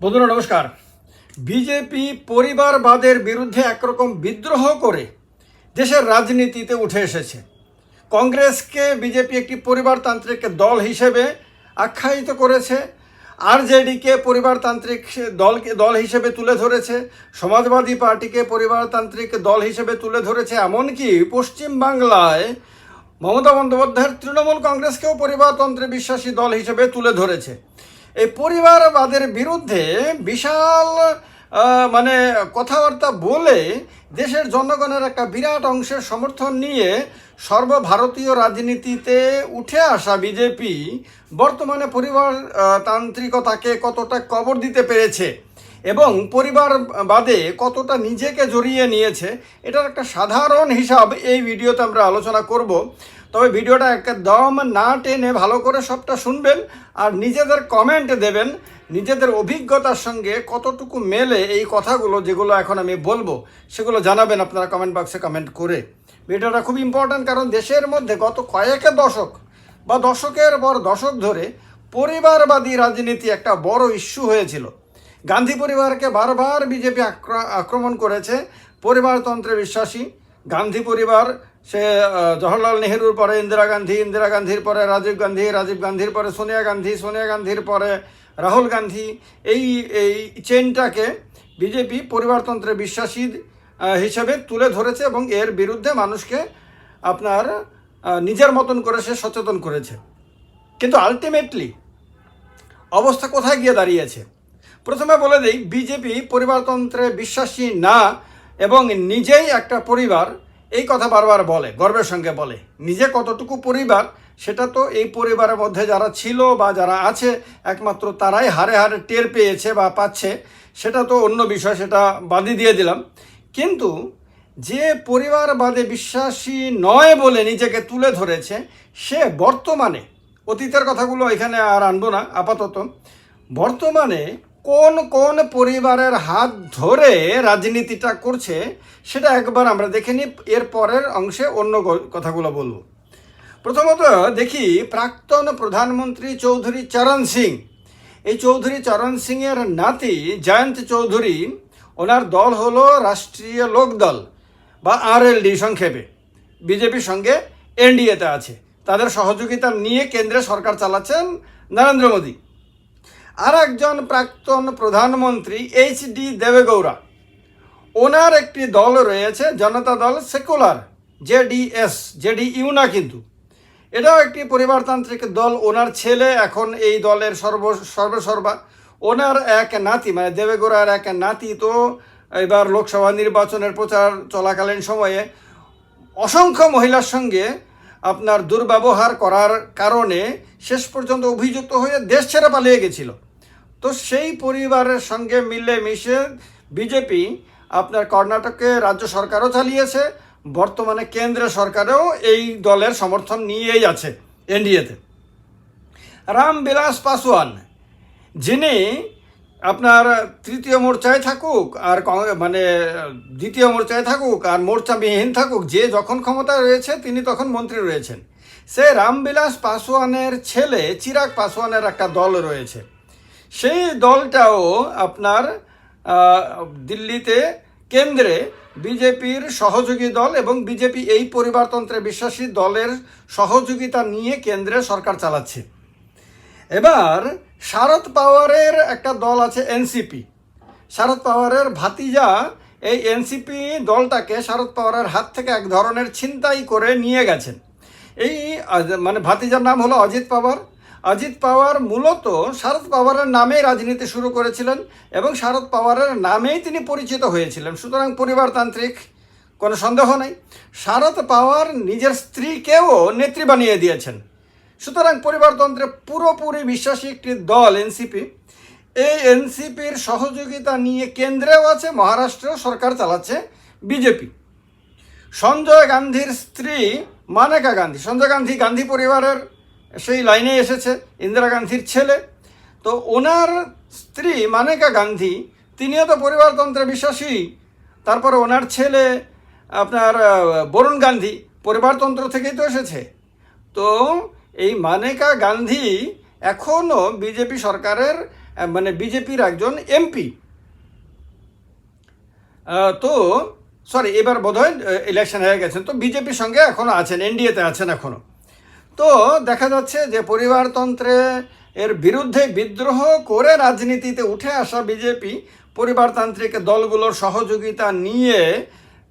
বন্ধুরা, নমস্কার। বিজেপি পরিবারবাদের বিরুদ্ধে একরকম বিদ্রোহ করে দেশের রাজনীতিতে উঠে এসেছে। কংগ্রেসকে বিজেপি একটি পরিবারতান্ত্রিক দল হিসেবে আখ্যায়িত করেছে। আরজেডিকে পরিবারতান্ত্রিক দলকে, দল হিসেবে তুলে ধরেছে। সমাজবাদী পার্টিকে পরিবারতান্ত্রিক দল হিসেবে তুলে ধরেছে। এমনকি পশ্চিম বাংলায় মমতা বন্দ্যোপাধ্যায়ের তৃণমূল কংগ্রেসকেও পরিবারতন্ত্রে বিশ্বাসী দল হিসেবে তুলে ধরেছে। এই পরিবারবাদের বিরুদ্ধে বিশাল মানে কথাবার্তা বলে দেশের জনগণের একটা বিরাট অংশের সমর্থন নিয়ে সর্বভারতীয় রাজনীতিতে উঠে আসা বিজেপি বর্তমানে পরিবার তান্ত্রিকতাকে কতটা কবর দিতে পেরেছে? এবং পরিবার বাদে কতটা নিজেকে জড়িয়ে নিয়েছে, এটার একটা সাধারণ হিসাব এই ভিডিওতে আমরা আলোচনা করব। তবে ভিডিওটা একদম না টেনে ভালো করে সবটা শুনবেন আর নিজেদের কমেন্ট দেবেন, নিজেদের অভিজ্ঞতার সঙ্গে কতটুকু মেলে এই কথাগুলো যেগুলো এখন আমি বলব, সেগুলো জানাবেন আপনারা কমেন্ট বক্সে কমেন্ট করে। ভিডিওটা খুব ইম্পর্ট্যান্ট কারণ দেশের মধ্যে গত কয়েক দশক বা দশকের পর দশক ধরে পরিবারবাদী রাজনীতি একটা বড় ইস্যু হয়েছিল। গান্ধী পরিবারকে বারবার বিজেপি আক্রমণ করেছে, পরিবারতন্ত্রে বিশ্বাসী। গান্ধী পরিবার, সে জওহরলাল নেহেরুর পরে ইন্দিরা গান্ধী, ইন্দিরা গান্ধীর পরে রাজীব গান্ধী, রাজীব গান্ধীর পরে সোনিয়া গান্ধী, সোনিয়া গান্ধীর পরে রাহুল গান্ধী। এই এই চেনটাকে বিজেপি পরিবারতন্ত্রে বিশ্বাসী হিসেবে তুলে ধরেছে এবং এর বিরুদ্ধে মানুষকে আপনার নিজের মতন করে সে সচেতন করেছে। কিন্তু আলটিমেটলি অবস্থা কোথায় গিয়ে দাঁড়িয়েছে? প্রথমে বলে দিই বিজেপি পরিবারতন্ত্রে বিশ্বাসী না এবং নিজেই একটা পরিবার, এই কথা বারবার বলে, গর্বের সঙ্গে বলে। নিজে কতটুকু পরিবার, সেটা তো এই পরিবারের মধ্যে যারা ছিল বা যারা আছে, একমাত্র তারাই হারে হারে টের পেয়েছে বা পাচ্ছে, সেটা তো অন্য বিষয়, সেটা বাদই দিয়ে দিলাম। কিন্তু যে পরিবার পরিবারবাদে বিশ্বাসী নয় বলে নিজেকে তুলে ধরেছে, সে বর্তমানে, অতীতের কথাগুলো এখানে আর আনব না, আপাতত। বর্তমানে কোন কোন পরিবারের হাত ধরে রাজনীতিটা করছে, সেটা একবার আমরা দেখে নিই, এর পরের অংশে অন্য কথাগুলো বলব। প্রথমত দেখি, প্রাক্তন প্রধানমন্ত্রী চৌধুরী চরণ সিং। এই চৌধুরী চরণ সিংয়ের নাতি জয়ন্ত চৌধুরী, ওনার দল হলো রাষ্ট্রীয় লোকদল বা আরএলডি সংক্ষেপে। বিজেপির সঙ্গে এনডিএতে আছে। তাদের সহযোগিতা নিয়ে কেন্দ্রে সরকার চালাচ্ছেন নরেন্দ্র মোদী। আর একজন প্রাক্তন প্রধানমন্ত্রী এইচ ডি দেবেগৌড়া। ওনার একটি দল রয়েছে, জনতা দল সেকুলার, জেডিএস, জেডিইউ না কিন্তু। এটাও একটি পরিবারতান্ত্রিক দল। ওনার ছেলে এখন এই দলের সর্ব, সর্বসর্বা। ওনার এক নাতি মানে দেবেগৌড়ার এক নাতি তো এবার লোকসভা নির্বাচনের প্রচার চলাকালীন সময়ে অসংখ্য মহিলার সঙ্গে আপনার দুর্ব্যবহার করার কারণে শেষ পর্যন্ত অভিযুক্ত হয়ে দেশ ছেড়ে পালিয়ে গেছিল। তো সেই পরিবারের সঙ্গে মিলে মিশে বিজেপি আপনার কর্ণাটকে রাজ্য সরকারও চালিয়েছে, বর্তমানে কেন্দ্র সরকারেও এই দলের সমর্থন নিয়েই আছে এনডিএতে। রামবিলাস পাসওয়ান যিনি আপনার তৃতীয় মোর্চায় থাকুক আর মানে দ্বিতীয় মোর্চায় থাকুক আর মোর্চাবিহীন থাকুক, যে যখন ক্ষমতায় রয়েছে তিনি তখন মন্ত্রী রয়েছেন। সে রামবিলাস পাসওয়ানের ছেলে, চিরাগ পাসওয়ানের একটা দল রয়েছে। সেই দলটাও আপনার দিল্লিতে কেন্দ্রে বিজেপির সহযোগী দল এবং বিজেপি এই পরিবারতন্ত্রে বিশ্বাসী দলের সহযোগিতা নিয়ে কেন্দ্রে সরকার চালাচ্ছে। এবার শারদ পাওয়ারের একটা দল আছে এনসিপি। শারদ পাওয়ারের ভাতিজা এই এনসিপি দলটাকে শারদ পাওয়ারের হাত থেকে এক ধরনের ছিনতাই করে নিয়ে গেছেন। এই মানে ভাতিজার নাম হলো অজিত পাওয়ার। অজিত পাওয়ার মূলত শারদ পাওয়ারের নামেই রাজনীতি শুরু করেছিলেন এবং শারদ পাওয়ারের নামেই তিনি পরিচিত হয়েছিলেন। সুতরাং পরিবারতান্ত্রিক কোনো সন্দেহ নেই। শারদ পাওয়ার নিজের স্ত্রীকেও নেত্রী বানিয়ে দিয়েছেন। সুতরাং পরিবারতন্ত্রে পুরোপুরি বিশ্বাসী একটি দল, এনসিপি। এই এনসিপির সহযোগিতা নিয়ে কেন্দ্রেও আছে মহারাষ্ট্র সরকার চালাচ্ছে বিজেপি। সঞ্জয় গান্ধীর স্ত্রী মানেকা গান্ধী। সঞ্জয় গান্ধী গান্ধী পরিবারের সেই লাইনে এসেছে, ইন্দিরা গান্ধীর ছেলে। তো ওনার স্ত্রী মানেকা গান্ধী, তিনিও তো পরিবারতন্ত্রে বিশ্বাসী। তারপরে ওনার ছেলে, আপনার বরুণ গান্ধী পরিবারতন্ত্র থেকেই তো এসেছে। তো এই মানেকা গান্ধী এখনও বিজেপি সরকারের মানে বিজেপির একজন এমপি। তো সরি এবার বোধহয় ইলেকশন হয়ে গেছেন তো বিজেপির সঙ্গে এখনও আছেন এনডিএতে আছেন এখনও তো দেখা যাচ্ছে যে পরিবারতন্ত্রে এর বিরুদ্ধে বিদ্রোহ করে রাজনীতিতে উঠে আসা বিজেপি পরিবারতান্ত্রিক দলগুলোর সহযোগিতা নিয়ে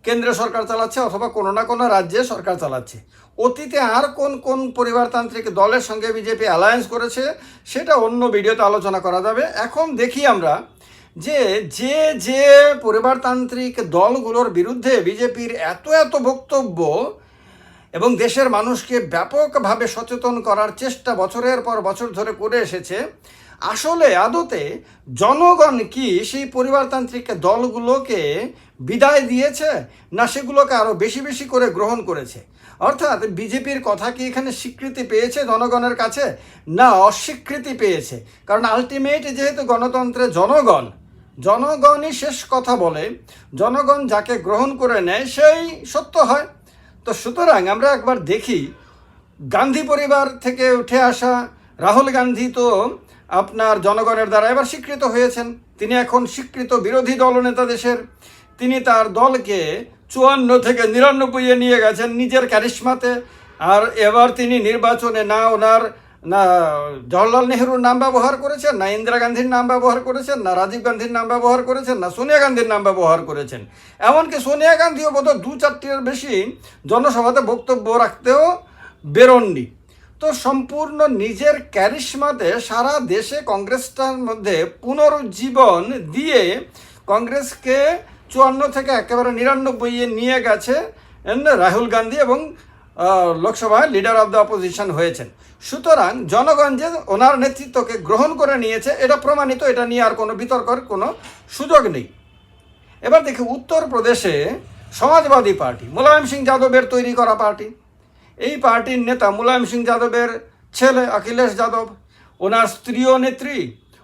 কেন্দ্র সরকার চালাচ্ছে অথবা কোনো না কোনো রাজ্যে সরকার চালাচ্ছে। অতীতে আর কোন কোন পরিবারতান্ত্রিক দলের সঙ্গে বিজেপি অ্যালায়েন্স করেছে সেটা অন্য ভিডিওতে আলোচনা করা যাবে। এখন দেখি আমরা যে যে যে পরিবারতান্ত্রিক দলগুলোর বিরুদ্ধে বিজেপির এত এত বক্তব্য এবং দেশের মানুষকে ব্যাপকভাবে সচেতন করার চেষ্টা বছরের পর বছর ধরে করে এসেছে। আসলে আদতে জনগণ কি সেই পরিবারতান্ত্রিক দলগুলোকে বিদায় দিয়েছে না সেগুলোকে আরও বেশি বেশি করে গ্রহণ করেছে? অর্থাৎ বিজেপির কথা কি এখানে স্বীকৃতি পেয়েছে জনগণের কাছে? না, অস্বীকৃতি পেয়েছে। কারণ আলটিমেট যেহেতু গণতন্ত্রে জনগণ, জনগণই শেষ কথা বলে, জনগণ যাকে গ্রহণ করে নেয় সেই সত্য হয়। তো সুতরাং আমরা একবার দেখি, গান্ধী পরিবার থেকে উঠে আসা রাহুল গান্ধী তো আপনার জনগণের দ্বারা এবার স্বীকৃত হয়েছেন। তিনি এখন স্বীকৃত বিরোধী দলনেতা দেশের। তিনি তার দলকে চুয়ান্ন থেকে নিরানব্বইয়ে নিয়ে গেছেন নিজের ক্যারিশমাতে। আর এবার তিনি নির্বাচনে না ওনার না জওহরলাল নেহরুর নাম ব্যবহার করেছেন, না ইন্দিরা গান্ধীর নাম ব্যবহার করেছেন, না রাজীব গান্ধীর নাম ব্যবহার করেছেন, না সোনিয়া গান্ধীর নাম ব্যবহার করেছেন। এমনকি সোনিয়া গান্ধীও বোধহয় দু চারটির বেশি জনসভাতে বক্তব্য রাখতেও বেরোননি। তো সম্পূর্ণ নিজের ক্যারিশমাতে সারা দেশে কংগ্রেসটার মধ্যে পুনরুজ্জীবন দিয়ে কংগ্রেসকে চুয়ান্ন থেকে একেবারে নিরানব্বইয়ে নিয়ে গেছে রাহুল গান্ধী এবং লোকসভায় লিডার অব দ্য অপোজিশন হয়েছেন। সুতরাং জনগণ যে ওনার নেতৃত্বকে গ্রহণ করে নিয়েছে, এটা প্রমাণিত, এটা নিয়ে আর কোনো বিতর্কের কোনো সুযোগ নেই। এবার দেখি উত্তরপ্রদেশে সমাজবাদী পার্টি, মুলায়ম সিং যাদবের তৈরি করা পার্টি। এই পার্টির নেতা মুলায়ম সিং যাদবের ছেলে অখিলেশ যাদব, ওনার স্ত্রীও নেত্রী,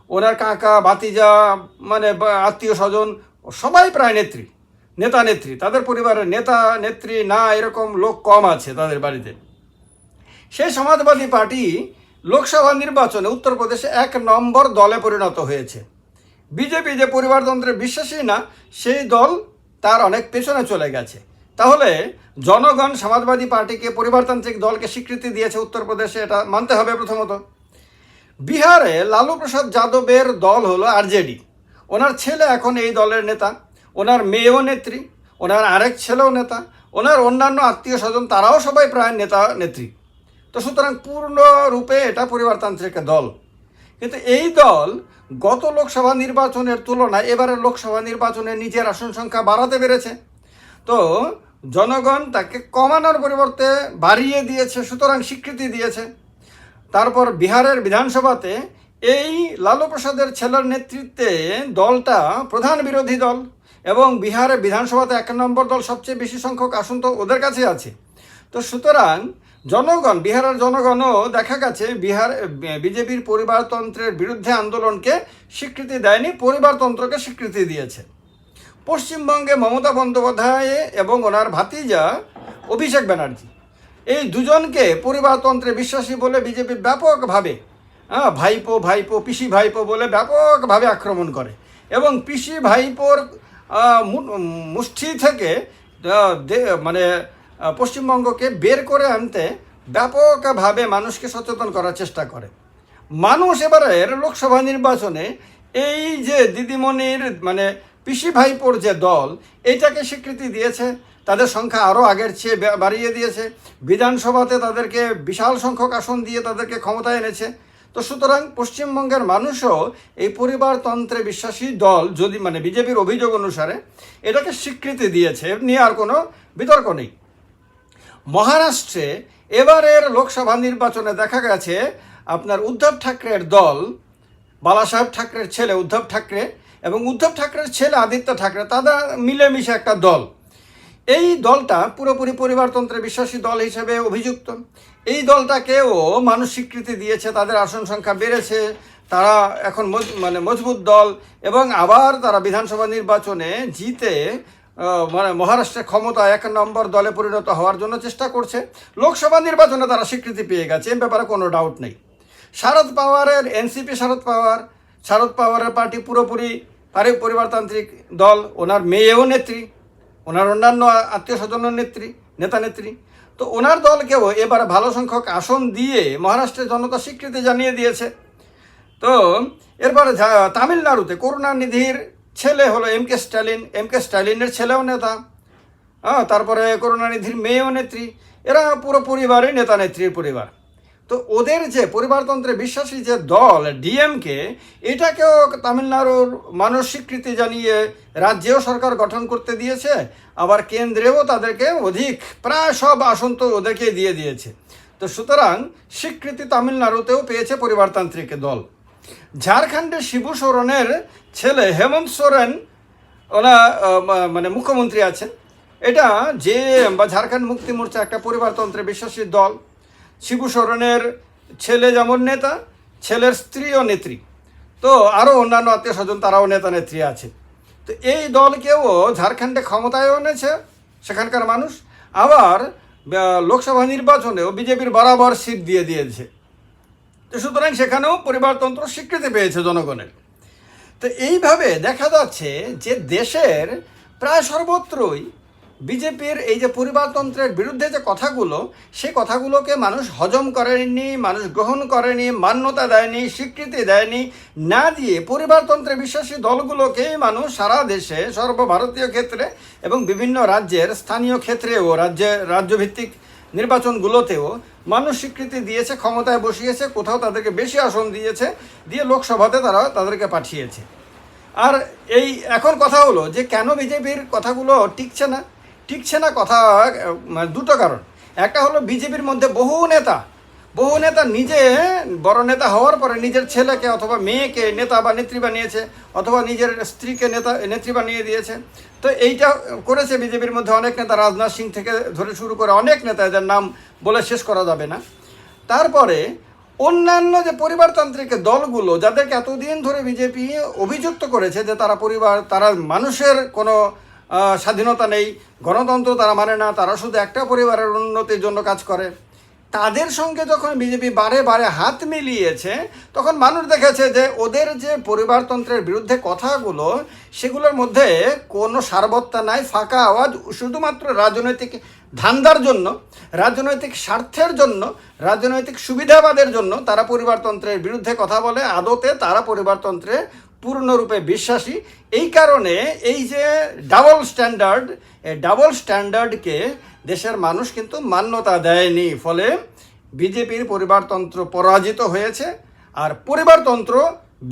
ওনার কাকা, ভাতিজা মানে আত্মীয় স্বজন, সবাই প্রায় নেত্রী। নেতা নেত্রী, তাদের পরিবারের নেতা নেত্রী না এরকম লোক কম আছে তাদের বাড়িতে। সেই সমাজবাদী পার্টি লোকসভা নির্বাচনে উত্তরপ্রদেশে এক নম্বর দলে পরিণত হয়েছে। বিজেপি যে পরিবারতন্ত্রে বিশ্বাসী না, সেই দল তার অনেক পেছনে চলে গেছে। তাহলে জনগণ সমাজবাদী পার্টিকে পরিবারতান্ত্রিক দলকে স্বীকৃতি দিয়েছে উত্তরপ্রদেশে, এটা মানতে হবে প্রথমত। বিহারে লালু প্রসাদ যাদবের দল হলো আরজেডি। ওনার ছেলে এখন এই দলের নেতা। ওনার মেয়েও নেত্রী, ওনার আরেক ছেলেও নেতা, ওনার অন্যান্য আত্মীয় স্বজন তারাও সবাই প্রায় নেতা, নেত্রী। তো সুতরাং পূর্ণরূপে এটা পরিবারতান্ত্রিক দল। কিন্তু এই দল গত লোকসভা নির্বাচনের তুলনায় এবারের লোকসভা নির্বাচনে নিজের আসন সংখ্যা বাড়াতে পেরেছে। তো জনগণ তাকে কমানোর পরিবর্তে বাড়িয়ে দিয়েছে, সুতরাং স্বীকৃতি দিয়েছে। তারপর বিহারের বিধানসভাতে এই লালু প্রসাদের ছেলের নেতৃত্বে দলটা প্রধান বিরোধী দল। এবং বিহারে বিধানসভাতে এক নম্বর দল সবচেয়ে বেশি সংখ্যক আসন তো ওদের কাছে আছে। তো সুতরাং জনগণ, বিহারের জনগণও দেখা গেছে বিহার বিজেপির পরিবারতন্ত্রের বিরুদ্ধে আন্দোলনকে স্বীকৃতি দেয়নি, পরিবারতন্ত্রকে স্বীকৃতি দিয়েছে। পশ্চিমবঙ্গে মমতা বন্দ্যোপাধ্যায় এবং ওনার ভাতিজা অভিষেক ব্যানার্জি, এই দুজনকে পরিবারতন্ত্রে বিশ্বাসী বলে বিজেপি ব্যাপকভাবে হ্যাঁ ভাইপো ভাইপো, পিসি ভাইপো বলে ব্যাপকভাবে আক্রমণ করে এবং পিসি ভাইপোর মুষ্টি থেকে মানে পশ্চিমবঙ্গকে বের করে আনতে ব্যাপকভাবে মানুষকে সচেতন করার চেষ্টা করে। মানুষ এবারের লোকসভা নির্বাচনে এই যে দিদিমণির মানে পিসি ভাইপোর যে দল, এটাকে স্বীকৃতি দিয়েছে। তাদের সংখ্যা আরও আগের চেয়ে বাড়িয়ে দিয়েছে। বিধানসভাতে তাদেরকে বিশাল সংখ্যক আসন দিয়ে তাদেরকে ক্ষমতায় এনেছে। তো সুতরাং পশ্চিমবঙ্গের মানুষও এই পরিবারতন্ত্রে বিশ্বাসী দল যদি মানে বিজেপির অভিযোগ অনুসারে এটাকে স্বীকৃতি দিয়েছে নিয়ে আর কোনো বিতর্ক নেই। মহারাষ্ট্রে এবারের লোকসভা নির্বাচনে দেখা গেছে আপনার উদ্ধব ঠাকরের দল, বালাসাহেব ঠাকরের ছেলে উদ্ধব ঠাকরে এবং উদ্ধব ঠাকরের ছেলে আদিত্য ঠাকরে, তারা মিলেমিশে একটা দল। এই দলটা পুরোপুরি পরিবারতন্ত্রে বিশ্বাসী দল হিসেবে অভিযুক্ত। এই দলটাকেও মানুষ স্বীকৃতি দিয়েছে, তাদের আসন সংখ্যা বেড়েছে, তারা এখন মানে মজবুত দল এবং আবার তারা বিধানসভা নির্বাচনে জিতে মানে মহারাষ্ট্রের ক্ষমতা এক নম্বর দলে পরিণত হওয়ার জন্য চেষ্টা করছে। লোকসভা নির্বাচনে তারা স্বীকৃতি পেয়ে গেছে, এ ব্যাপারে কোনো ডাউট নেই। শারদ পাওয়ারের, এনসিপি শারদ পাওয়ার, শারদ পাওয়ারের পার্টি পুরোপুরি পারি পরিবারতান্ত্রিক দল, ওনার মেয়েও নেত্রী। ওনার অন্যান্য আত্মীয় স্বজনের নেত্রী, নেতা নেত্রী। তো ওনার দলকেও এবার ভালো সংখ্যক আসন দিয়ে মহারাষ্ট্রের জনতা স্বীকৃতি জানিয়ে দিয়েছে। তো এরপরে তামিলনাড়ুতে করুণানিধির ছেলে হলো M K Stalin. M K স্ট্যালিনের ছেলেও নেতা। হ্যাঁ তারপরে করুণানিধির মেয়েও নেত্রী। এরা পুরো পরিবারই নেতা নেত্রীর পরিবার। তো ওদের যে পরিবারতন্ত্রে বিশ্বাসী যে দল ডিএমকে এটাকেও তামিলনাড়ুর মানুষ স্বীকৃতি জানিয়ে রাজ্যেও সরকার গঠন করতে দিয়েছে। আবার কেন্দ্রেও তাদেরকে অধিক, প্রায় সব আসন তো ওদেরকে দিয়ে দিয়েছে। তো সুতরাং স্বীকৃতি তামিলনাড়ুতেও পেয়েছে পরিবারতান্ত্রিক দল। ঝাড়খণ্ডের শিবু সোরেনের ছেলে হেমন্ত সোরেন, ওনা মানে মুখ্যমন্ত্রী আছেন। এটা যে বা ঝাড়খণ্ড মুক্তি মোর্চা একটা পরিবারতন্ত্রে বিশ্বাসী দল। শিবু সোরেনের ছেলে যেমন নেতা, ছেলের স্ত্রীও নেত্রী। তো আরও অন্যান্য আত্মীয় স্বজন তারাও নেতা নেত্রী আছে। তো এই দলকেও ঝাড়খণ্ডে ক্ষমতায় এনেছে, সেখানকার মানুষ। আবার লোকসভা নির্বাচনেও বিজেপির বরাবর সিট দিয়ে দিয়েছে। তো সুতরাং সেখানেও পরিবারতন্ত্র স্বীকৃতি পেয়েছে জনগণের। তো এইভাবে দেখা যাচ্ছে যে দেশের প্রায় সর্বত্রই বিজেপির এই যে পরিবারতন্ত্রের বিরুদ্ধে যে কথাগুলো সেই কথাগুলোকে মানুষ হজম করেনি মানুষ গ্রহণ করেনি, মান্যতা দেয়নি, স্বীকৃতি দেয়নি, না দিয়ে পরিবারতন্ত্রে বিশ্বাসী দলগুলোকেই মানুষ সারা দেশে, সর্বভারতীয় ক্ষেত্রে এবং বিভিন্ন রাজ্যের স্থানীয় ক্ষেত্রেও, রাজ্যে, রাজ্যভিত্তিক নির্বাচনগুলোতেও মানুষ স্বীকৃতি দিয়েছে, ক্ষমতায় বসিয়েছে, কোথাও তাদেরকে বেশি আসন দিয়েছে, দিয়ে লোকসভাতে তারা তাদেরকে পাঠিয়েছে। আর এই এখন কথা হলো যে কেন বিজেপির কথাগুলো টিকছে না? টিকছে না কথা মানে দুটো কারণ। একটা হলো বিজেপির মধ্যে বহু নেতা বহু নেতা নিজে বড় নেতা হওয়ার পরে নিজের ছেলেকে অথবা মেয়েকে, নেতা বা নেত্রী বানিয়েছে, অথবা নিজের স্ত্রীকে নেতা, নেত্রী বানিয়ে দিয়েছে। তো এইটা করেছে বিজেপির মধ্যে অনেক নেতা, রাজনাথ সিং থেকে ধরে শুরু করে অনেক নেতা, এদের নাম বলে শেষ করা যাবে না। তারপরে অন্যান্য যে পরিবারতান্ত্রিক দলগুলো, যাদেরকে এতদিন ধরে বিজেপি অভিযুক্ত করেছে যে তারা পরিবার, তারা মানুষের কোনো স্বাধীনতা নেই, গণতন্ত্র তারা মানে না, তারা শুধু একটা পরিবারের উন্নতির জন্য কাজ করে। তাদের সঙ্গে যখন বিজেপি বারে বারে হাত মিলিয়েছে, তখন মানুষ দেখেছে যে ওদের যে পরিবারতন্ত্রের বিরুদ্ধে কথাগুলো, সেগুলোর মধ্যে কোনো সারবত্তা নাই, ফাঁকা আওয়াজ, শুধুমাত্র রাজনৈতিক ধান্দার জন্য, রাজনৈতিক স্বার্থের জন্য, রাজনৈতিক সুবিধাবাদের জন্য তারা পরিবারতন্ত্রের বিরুদ্ধে কথা বলে। আদতে তারা পরিবারতন্ত্রে পূর্ণরূপে বিশ্বাসী। এই কারণে এই যে ডাবল স্ট্যান্ডার্ড ডাবল স্ট্যান্ডার্ডকে দেশের মানুষ কিন্তু মান্যতা দেয়নি। ফলে বিজেপির পরিবারতন্ত্র পরাজিত হয়েছে আর পরিবারতন্ত্র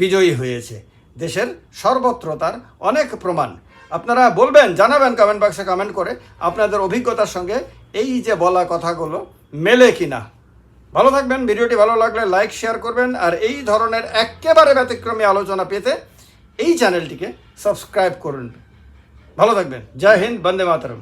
বিজয়ী হয়েছে। দেশের সর্বত্র তার অনেক প্রমাণ। আপনারা বলবেন, জানাবেন কমেন্ট বক্সে কমেন্ট করে আপনাদের অভিজ্ঞতার সঙ্গে এই যে বলা কথাগুলো মেলে কিনা। ভালো থাকবেন, ভিডিওটি ভালো লাগলে লাইক শেয়ার করবেন, আর এই ধরনের একেবারে ব্যতিক্রমী আলোচনা পেতে এই চ্যানেলটিকে সাবস্ক্রাইব করুন। ভালো থাকবেন। জয় হিন্দ, বন্দে মাতরম।